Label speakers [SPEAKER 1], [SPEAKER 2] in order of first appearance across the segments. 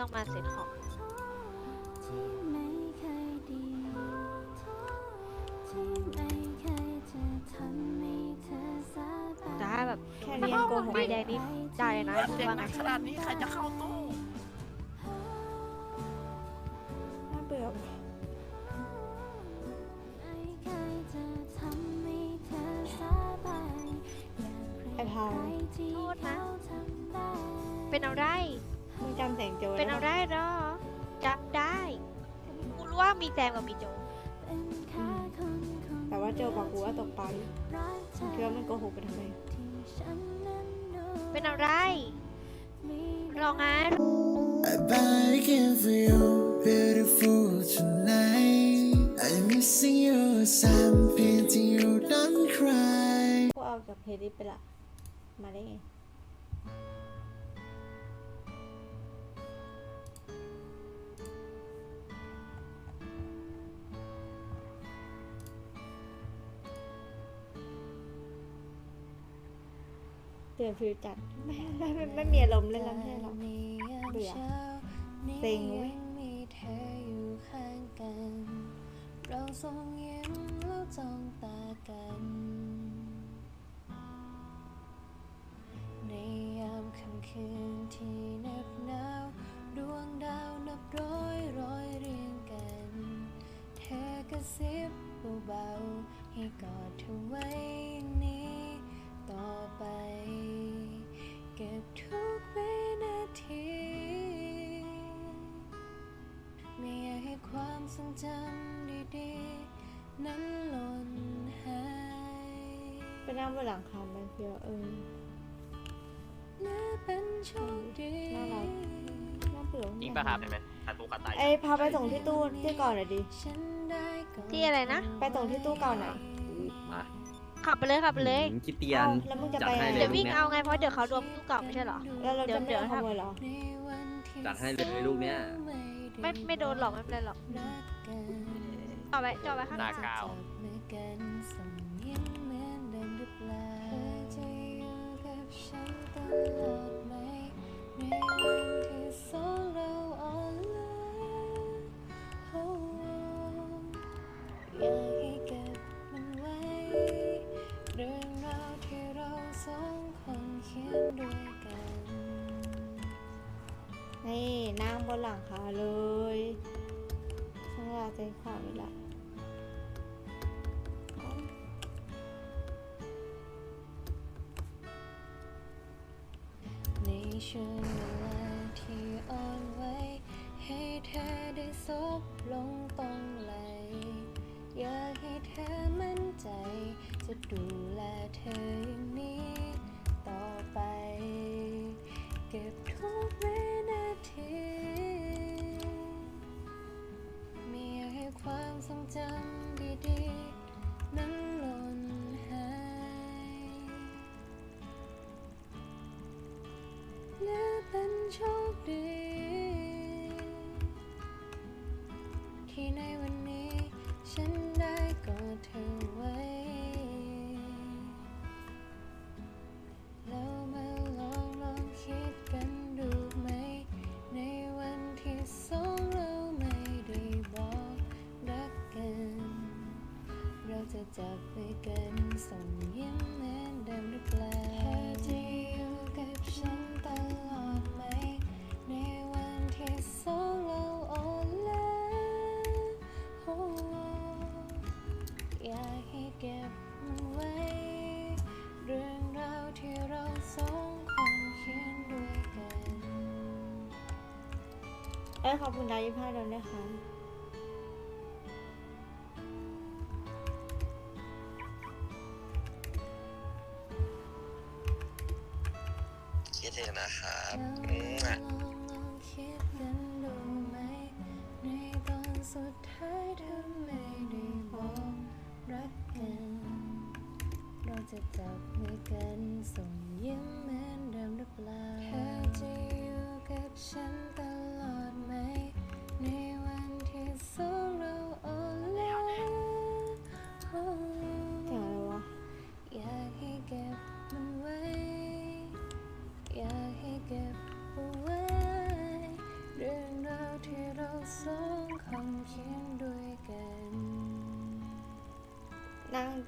[SPEAKER 1] ต้องมาเซ็ตของ
[SPEAKER 2] ที่ไม่เคยดีที่ไม่เคยจะทำให้เธอสบาย
[SPEAKER 1] แต่ถ้าแบบ
[SPEAKER 3] แค่นี้ยังโกหก
[SPEAKER 1] ใบแดงนี่ได้เลยนะ
[SPEAKER 4] เสียง
[SPEAKER 1] ว่า
[SPEAKER 4] ห
[SPEAKER 1] ไง
[SPEAKER 4] นักขนาดนี้ใครจะเข้าตู้
[SPEAKER 3] น่าเบื่อ
[SPEAKER 2] ไม่เคยจะทำให้เธอสบายอย่าง
[SPEAKER 3] ไอ้
[SPEAKER 2] ใคร
[SPEAKER 3] พาว
[SPEAKER 2] ๆที่เขาทำได้
[SPEAKER 1] เป็นเอาได้
[SPEAKER 3] มึงจำแสงโจ
[SPEAKER 1] เป็นเอาได้เหรอจำได้กูรู้ว่ามีแซมกับมีโจ
[SPEAKER 2] เป็นแค่คนคน
[SPEAKER 3] แต่ว่าโจบอกกูว่าตกปลาอยู่
[SPEAKER 2] รักเธอ
[SPEAKER 3] เชื่อมันโกหกไปทำไม
[SPEAKER 2] ที่ฉันนั้นดู
[SPEAKER 1] เป็นเอาได้
[SPEAKER 2] ไม่
[SPEAKER 1] รองาน
[SPEAKER 5] I begging for you, beautiful tonight. I'm missing you, so I'm painting you, don't cry.
[SPEAKER 3] กูเอาจากเพลย์ลิสต์ไปละ มาได้ไง ปลี่ยนฟิลจัดไม่ไม่ไม่ไม่มีอารมณ์เล่นแล้วไม่ใช่หรอเบื่อเซ็งเว้ย
[SPEAKER 2] มีเธออยู่ข้างกันเราสองยิ้มแล้วจ้องตากัน ในยามค่ำคืนที่เหน็บหนาวดวงดาวนับร้อยร้อยเรียงกัน เธอกระซิบเบาๆให้กอดเธอไว้ จำดีๆนั้นหล่นหาย
[SPEAKER 3] ไปนั่งบนหลังคาไปเพียวเออ
[SPEAKER 2] และเป็นโชคดี
[SPEAKER 3] น่ารักน่าเบื่อ
[SPEAKER 4] จริงป่ะครับใช่ไหมขาตูขาตาย
[SPEAKER 3] ไอ้พาไปส่งที่ตู้ที่ก่อนหน่อยดิ
[SPEAKER 2] ฉันได้ก่อน
[SPEAKER 1] ที่อะไรนะ
[SPEAKER 3] ไปส่งที่ตู้เก่าหน่อย
[SPEAKER 6] มา
[SPEAKER 1] ขับไปเลยขับไปเลย
[SPEAKER 6] ถึงคิดเตียน
[SPEAKER 3] เอ้าแล้วมึงจะไป
[SPEAKER 6] จัดให้
[SPEAKER 3] ไหน
[SPEAKER 1] เดี๋ยววิ่งเอาไงเพราะเดี๋ยวเขารวมตู้เก่าไม่ใช่เหรอ
[SPEAKER 3] แล้วเรา
[SPEAKER 1] เดี๋ย
[SPEAKER 3] จะ
[SPEAKER 1] ว
[SPEAKER 3] ไม่
[SPEAKER 1] เดี๋ยว
[SPEAKER 3] โดนขโมยเหรอ
[SPEAKER 2] ในวันที่
[SPEAKER 6] จัดให้เลยลูกเนี้ย
[SPEAKER 1] ไม่ไม่โดนหรอกไม่เป็นไรหรอก
[SPEAKER 2] รักกัน
[SPEAKER 1] จอดไว้จอดไว้ข้างห
[SPEAKER 4] หน้า
[SPEAKER 1] น้า
[SPEAKER 4] ก้าว
[SPEAKER 2] จับมือกันส่ ใน
[SPEAKER 3] ช่ว
[SPEAKER 2] งเวลาที่อ่อนไหวให้เธอได้ซบลงตรงไหล อยากให้เธอมั่นใจ จะดูแลเธออย่างนี้ต่อไป เก็บทุกวินาทีไม่อยากให้ความทรงจำ เราจะจับมือกันส่งยิ้มเหมือนเดิมหรือเปล่าเธอจะอยู่กับฉันตลอดไหม ในวันที่สองเราอ่อนล้าโอ้อยากให้เก็บมันไว้ เรื่องราวที่เราสองคนเขียนด้วยกัน
[SPEAKER 3] เอ้ยขอบคุณดาวยี่ห้าดวงด้วยค่ะ
[SPEAKER 2] กันเราจะจับมือกันส่งยิ้มเหมือนเดิมหรือเปล่าเธอจะอยู่กับฉัน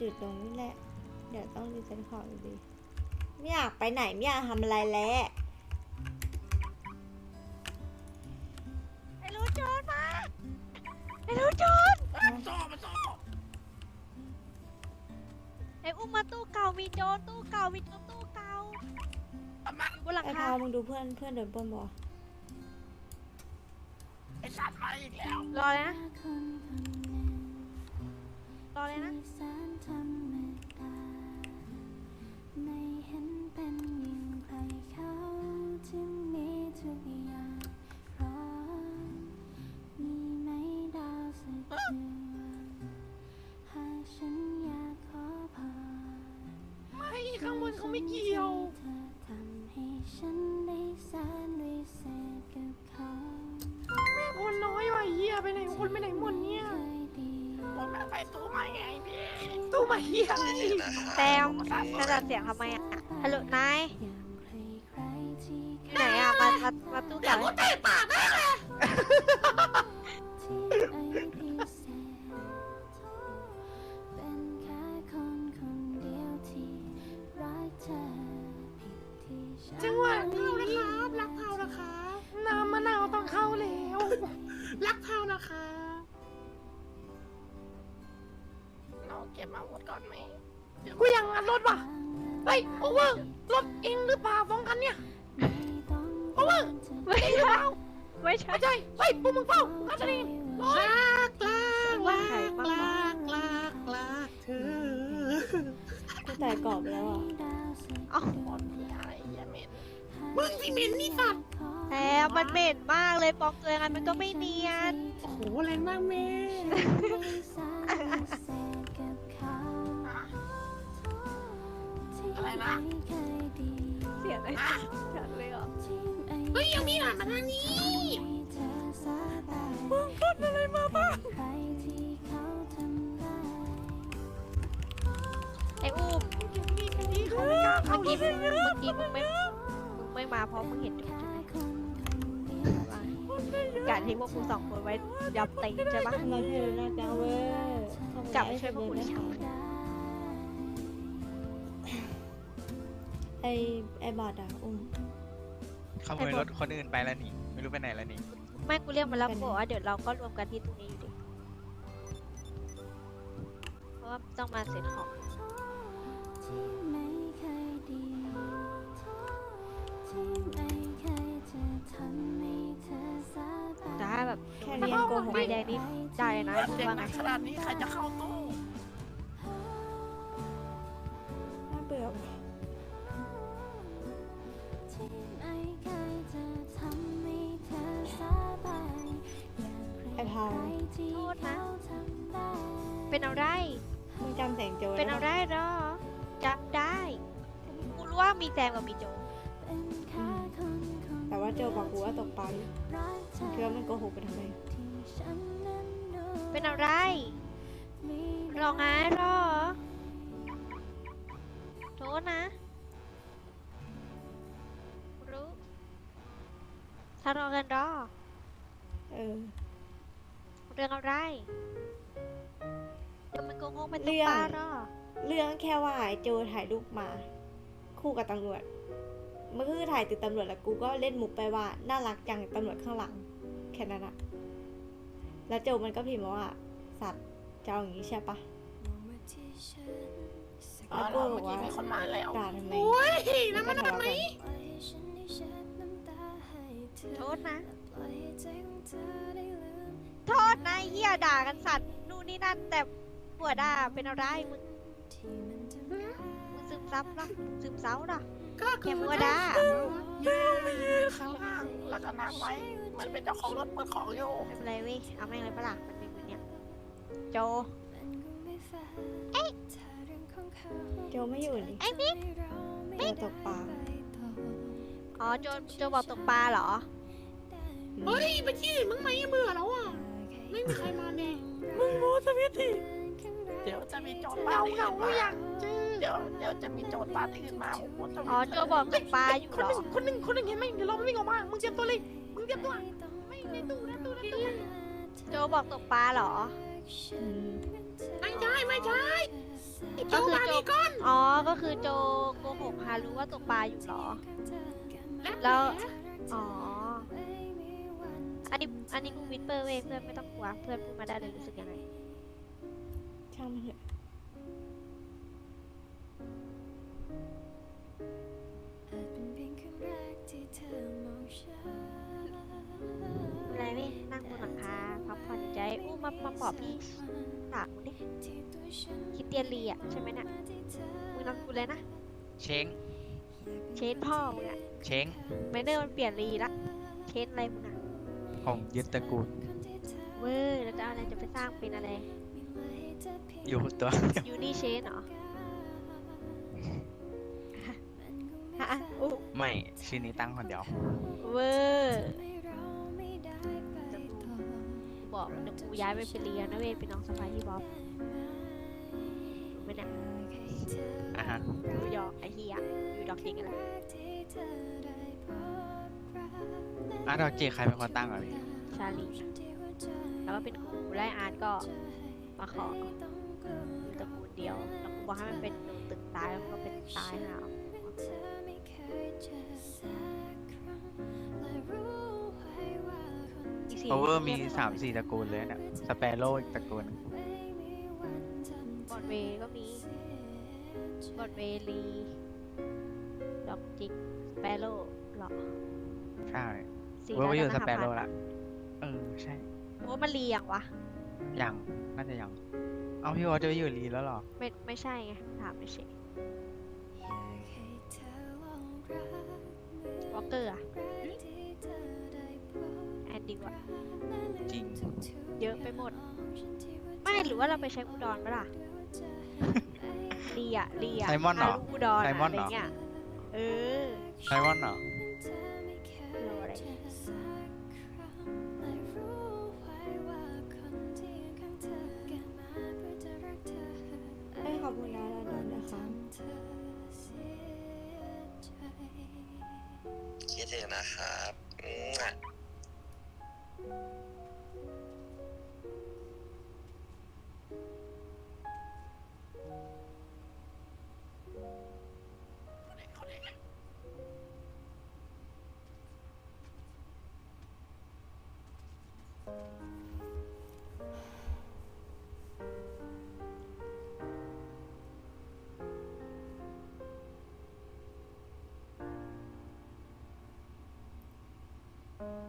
[SPEAKER 3] จุดตรงนี้แหละ เดี๋ยวต้องรีเซ็ตของอยู่ดี ไม่อยากไปไหนไม่อยากทำอะไรแล้ว
[SPEAKER 1] ไอ้รู้โจรมาไอ้รู้โจร
[SPEAKER 4] โซ่มาโซ่
[SPEAKER 1] ไอ้อุ้มมาตู้เก่ามีโจรตู้เก่ามีโจรตู้เก่า
[SPEAKER 4] ทำไม
[SPEAKER 1] บนหลัง
[SPEAKER 3] ไอ้
[SPEAKER 1] คา
[SPEAKER 3] พาวมึงดูเพื่อนเพื่อนเดินบนบ่
[SPEAKER 4] ไอ้สัตว์มาอีกแล้ว
[SPEAKER 1] รอเลยนะ รอเลยนะ
[SPEAKER 2] แสนธรรมดาไม่เห็นเป็นอย่งใครเขาที่มีทุกอย่างพร้อมมีไหมดาวสักดวงหากฉันอยากขอพร
[SPEAKER 4] ไม่ข้างบนเขาไม่เกี่ยว
[SPEAKER 2] เฮี
[SPEAKER 4] ยคิด
[SPEAKER 7] ถึงนะครับ
[SPEAKER 1] แซมจะจัดเสียงทำไมอะฮัลโหลนาย
[SPEAKER 2] อย่างใครๆที่
[SPEAKER 1] อยู่ไหนอะมามามาตู้เก่าเลย
[SPEAKER 2] ที่ไอ้
[SPEAKER 4] ไม่
[SPEAKER 1] ใช่ไม่ใช่
[SPEAKER 4] ไม่ใช่เฮ้ยพวกมึงเฝ้าอาจารย์ร้อย
[SPEAKER 1] ว่าใครบ้างวะ
[SPEAKER 3] กูแต่กรอบแล้วอะ
[SPEAKER 1] เอ้า
[SPEAKER 4] มึงที่เหม็นนี่สัตว์
[SPEAKER 1] แซมมันเหม็นมากเลยปอมตัวยังไงมันก็ไม่เนียน
[SPEAKER 4] โอ้โหแรงมากแม่อะไรนะ
[SPEAKER 1] เสียงอะไร
[SPEAKER 4] ฮ้ยยังมีหลานมาทางนี้
[SPEAKER 2] มึงพูดอะไรมาบ้างใครที่เขาทำได้
[SPEAKER 1] ไอ้อุ้ม
[SPEAKER 4] นี่เขาไม่กล้า
[SPEAKER 1] เมื่
[SPEAKER 4] เข้า
[SPEAKER 1] อกี้
[SPEAKER 4] ย
[SPEAKER 1] มึงเมื่อกี้มึงไม่มึงไม่มาเพราะมึงเห็นจุดใช่ไหม
[SPEAKER 2] คนคนเดียวที่
[SPEAKER 1] การทิ้งพวกกูสองคนไว้ยับตีนใช่ปะ
[SPEAKER 3] เราเธอหน้าจังเว้ย
[SPEAKER 1] กลับไปช่วยพวกกูดิ
[SPEAKER 3] ไอไอบอดอะอุ้ม
[SPEAKER 6] ขโมยรถคนอื่นไปแล้วนี่ ไม่รู้ไปไหนแล้วนี่
[SPEAKER 1] ไม่กูเรียกมาแล้วบอกว่าเดี๋ยวเราก็รวมกันที่ตรงนี้อยู่ดีเพราะว่าต้องมาเสร็จของ
[SPEAKER 2] ที่ไม่เคยดีที่ไม่เคยจะทำให้เธอสบาย
[SPEAKER 1] แต่ถ้าแบบ
[SPEAKER 3] แค่นี้ยังโกหก
[SPEAKER 1] ไม้แดงนี่ได้นะ
[SPEAKER 4] เสียง
[SPEAKER 1] ว่า
[SPEAKER 4] ห
[SPEAKER 1] ไง
[SPEAKER 4] นักขนาดนี้ใครจะเข้าตู้
[SPEAKER 2] ที่เขาทำได้
[SPEAKER 1] เป็นอะไร
[SPEAKER 3] มึงจำแสงโจร
[SPEAKER 1] เป็น
[SPEAKER 3] ด้
[SPEAKER 1] อะ
[SPEAKER 3] ป
[SPEAKER 1] ไรเหรอจำได้กูรู้ว่ามีแซมกับมีโจ
[SPEAKER 2] เป็นแค่คนคน
[SPEAKER 3] แต่ว่าโจบอกกูว่าตกปลาอยู่
[SPEAKER 2] รักเธอ
[SPEAKER 3] คิดว่ามันโกหกไปทำไม
[SPEAKER 2] ที่ฉันนั้นดู
[SPEAKER 1] เป็นอะไร
[SPEAKER 2] มี
[SPEAKER 1] รอไงรอโทษนะ รู้ถ้ารอกันรอ
[SPEAKER 3] เออ
[SPEAKER 1] เรื่องอะไรเดี๋ยวมันโกงงเป็น
[SPEAKER 3] เรื่
[SPEAKER 1] ตุ๊ก
[SPEAKER 3] อง
[SPEAKER 1] ปลารอ
[SPEAKER 3] เรื่องแค่ว่าไอโจถ่ายรูปมา คู่กับตำรวจมันก็คือถ่ายติดตำรวจแล้วกูก็เล่นมุกไปว่าน่ารักจังตำรวจข้างหลัง แค่นั้นอะแล้วโจมันก็พิมพ์มาว่า สัตว์จะเอาอย่างนี้ใช่ปะ
[SPEAKER 4] อ๋อ
[SPEAKER 3] แล้ว
[SPEAKER 4] เรา
[SPEAKER 3] กูบ
[SPEAKER 4] เมื่
[SPEAKER 3] อ
[SPEAKER 4] อกกี้
[SPEAKER 3] ว่า
[SPEAKER 4] มีคนมาแล้ว
[SPEAKER 3] ด่าทำไม
[SPEAKER 4] โอ้ย
[SPEAKER 3] แล้วมันทำไม
[SPEAKER 1] โทษนะ นะไอ้เฮียด่ากันสัตว์นู่นนี่นั่นแต่หัวด่าเป็นอะไรมึง
[SPEAKER 2] ที่มันทำร้าย
[SPEAKER 1] มึงซึมซับหรอซึมเศร้าหรอ
[SPEAKER 4] ก็
[SPEAKER 1] แกมัวด่า
[SPEAKER 4] ยืนไปยืนข้างล่างแล้วก็นั่งไว้เหมันเป็นเจ้าของรถเปิดของอยู่
[SPEAKER 1] ไม่เป็นไรเว้ยเอาแม่งเลยปะล่ะมันมีมือเนี่ยโจ
[SPEAKER 2] มันคงไม่แฟร์ถ้าเรื่องของเขา
[SPEAKER 3] โจไม่อยู่นี่
[SPEAKER 1] ไอ้บิ๊ก
[SPEAKER 3] โจตกปลา
[SPEAKER 1] อ๋อโจโจบอกตกปลาเหรอ
[SPEAKER 4] เฮ้ยไปที่อื่นมึงไหมเบื่อแล้วอะ ไม่มีใครมาแน่มึงรู้สวิตทีเดี๋ยวจะมีโจรปาที่อื่นมาเดี๋ยวเดี๋ยวจะมีโจรปาที่อื่นมาโอ้โหจะมี
[SPEAKER 1] อ๋อโจบอกตกปลาอยู่
[SPEAKER 4] คน
[SPEAKER 1] เหร
[SPEAKER 4] ห
[SPEAKER 1] อ
[SPEAKER 4] นึ่งคนหนึ่งคนหนึ่งเห็นไหมเดี๋ยวเราวิ่งออกมามึงเตรียมตัวเลยมึงเตรียมตัวไม่ในตู้นะตู้นะตู้
[SPEAKER 1] โจบอกตกปลาเหรอ
[SPEAKER 3] อืม
[SPEAKER 4] ไม่ใช่ไม่ใช่โจมาดีก่อน
[SPEAKER 1] อ๋อก็คือโจโกหกฮารู้ว่าตกปลาอยู่เหรอ
[SPEAKER 4] แล้
[SPEAKER 1] แล้ววอ๋อ อันนี้อันนี้กูวิดเปอร์เว้ยเพื่อนไม่ต้องกลัวเพื่อนพูดมาได้เลยรู้สึกยังไง
[SPEAKER 3] ช่างมันเถอะ
[SPEAKER 1] อะไรเว้ยนั่งบนหลังคาพักผ่อนใจอู้มามาปอบพี่สากมึงดิคิดเตียนรีอะใช่ไหมเนี่ยมึงนำกูเลยนะ
[SPEAKER 6] เชง
[SPEAKER 1] เชนพ่อมึงอะ
[SPEAKER 6] เชง
[SPEAKER 1] ไมเนอร์มันเปลี่ยนรีละเชนอะไรมึงอะ
[SPEAKER 6] ผมยึดตระกูล
[SPEAKER 1] เว้ยแล้วจะเอาอะไรจะไปสร้างเป็นอะไร
[SPEAKER 6] อยู่ตัว
[SPEAKER 1] ยูนี่เชนเหรอฮะอู้
[SPEAKER 6] ไม่ชื่อนี้ตั้งคนเดียว
[SPEAKER 1] เวอร์บอกเดี๋ยวกูย้ายไปเป็นเรียนนะเว้ยเป็นน้องสะพ้ายที่บ๊อบรู้ไหมเนี่ย
[SPEAKER 6] อะฮะ
[SPEAKER 1] อยู่ยอกไอ้เหี้ยอยู่ดอกจริงอะไร
[SPEAKER 6] อะดอกจีใครเป็นคนตั้งก่อนพี่
[SPEAKER 1] ชาลี แล้วก็เป็นครูไล่อาร์ตก็มาขออยู่ตระกูลเดียวแล้วกูบอกให้มันเป็นตึกตายแล้วก็เป็นตายหาอีกสี่
[SPEAKER 6] โอเวอร์มีสามสี่ตระกูลเลยเนี่ยสเปโร่อีกตระกูล
[SPEAKER 1] บอดเวย์ก็มี บอดเวย์ลีดอกจิกสเปโร่หรอ
[SPEAKER 6] ใช่
[SPEAKER 1] สี่
[SPEAKER 6] เวอร์ก็อยู่ส
[SPEAKER 1] ร้
[SPEAKER 6] เป
[SPEAKER 1] ห้า
[SPEAKER 6] โร่
[SPEAKER 1] พัน
[SPEAKER 6] ละเออใช่
[SPEAKER 1] โอ้มันรีอย่างวะ
[SPEAKER 6] ยังน่าจะยัง เอาพี่วอจะไปอยู่รีแล้วเหรอ
[SPEAKER 1] ไม่ไม่ใช่ไงถามไม่ใช่วอลเกอร์อะแอนดิวอะ
[SPEAKER 6] จริง
[SPEAKER 1] เยอะไปหมด ไม่หรือว่าเราไปใช้อุดรปะล่ะ ลีอะลีอะ
[SPEAKER 6] ไซมอนเหรอ
[SPEAKER 1] ฮาอุดร
[SPEAKER 6] ไซ
[SPEAKER 1] อะ
[SPEAKER 6] มอน
[SPEAKER 1] อะไร
[SPEAKER 6] เหรอ
[SPEAKER 1] เงี้ยเออ
[SPEAKER 6] ไซมอนเหรอ
[SPEAKER 3] ให้ขอบคุณนะลอนดอนนะคะ
[SPEAKER 7] คิดถึงนะครับ
[SPEAKER 8] ไ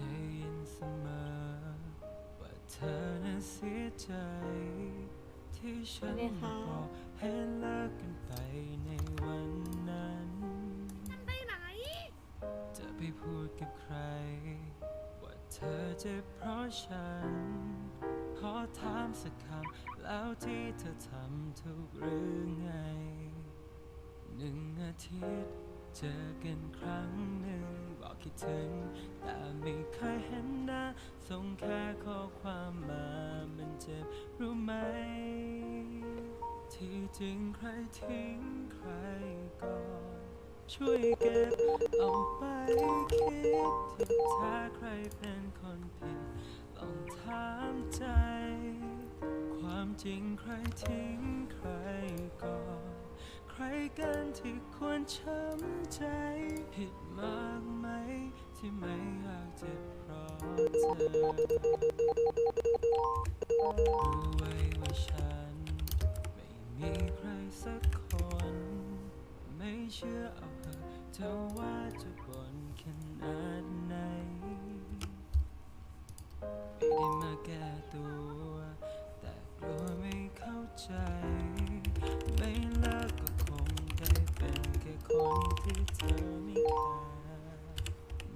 [SPEAKER 8] ด้ยินเสมอ ว่าเธอนั้นเสียใจ ที่ฉัน
[SPEAKER 3] เลยค่ะ
[SPEAKER 8] บอกให้เลิกกันไปในวันนั้น
[SPEAKER 4] ไปไหน
[SPEAKER 8] จะไปพูดกับใครว่า เธอเจ็บเพราะฉัน ขอถามสักคำแล้วที่เธอทำถูกหรือไง หนึ่งอาทิตย์เจอกันครั้งหนึ่งบอกคิดถึง แต่ไม่เคยเห็นหน้าส่งแค่ข้อความมามันเจ็บรู้ไหม ที่จริงใครทิ้งใครก่อน ช่วยเก็บเอาไปคิดที่ถ้าใครเป็นคนผิดลองถามใจ ความจริงใครทิ้งใครก่อนใครกันที่ควรช้ำใจ ผิดมากไหม ที่ไม่อยากเจ็บเพราะเธอรู้ไว้ว่าฉัน ไม่มีใครสักคน ไม่เชื่อเอาเถอะเธอว่าจะบ่นขนาดไหน ไม่ได้มาแก้ตัว แต่กลัวไม่เข้าใจ ไม่เลิกก็คงได้เป็นแค่คนที่เธอไม่แคร์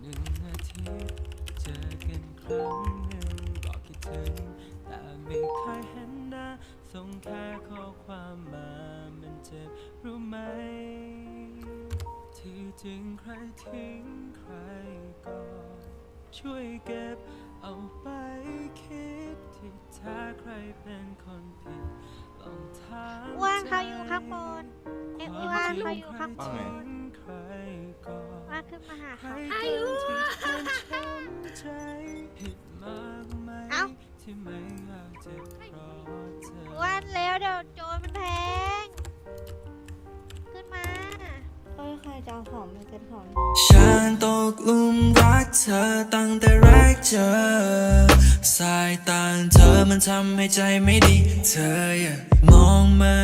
[SPEAKER 8] หนึ่งอาทิตย์เจอกันครั้งหนึ่งบอกคิดถึง ที่จริงใครทิ้งใครก่อนช่วยเก็บเอาไปคิดที่ถ้าใครเป็นคนผิดลองถาม
[SPEAKER 1] อ้วนเขา
[SPEAKER 8] ใจ
[SPEAKER 1] อยู่ข้างบนไอ้อ้ว
[SPEAKER 8] คว
[SPEAKER 1] น
[SPEAKER 8] มจริ
[SPEAKER 1] เขาอยู่ข้างบ
[SPEAKER 8] ใคร
[SPEAKER 1] น
[SPEAKER 8] ทิ้งใครก่อน
[SPEAKER 1] ว่าขึ้นมาหา
[SPEAKER 8] ใคร
[SPEAKER 1] เขา
[SPEAKER 8] กันที่ควรช้ำใจผิดมากไหม
[SPEAKER 1] เอ้า
[SPEAKER 8] ที่ไม่อยากเจ็บเพราะเธอ
[SPEAKER 1] อ้วนเร็วเดี๋ยวโจรมันแทง
[SPEAKER 3] จะเอาของมาเซ็ตของ
[SPEAKER 5] ฉันตกหลุมรักเธอตั้งแต่แรกเจอ สายตาเธอมันทำให้ใจไม่ดี เธออย่ามองมา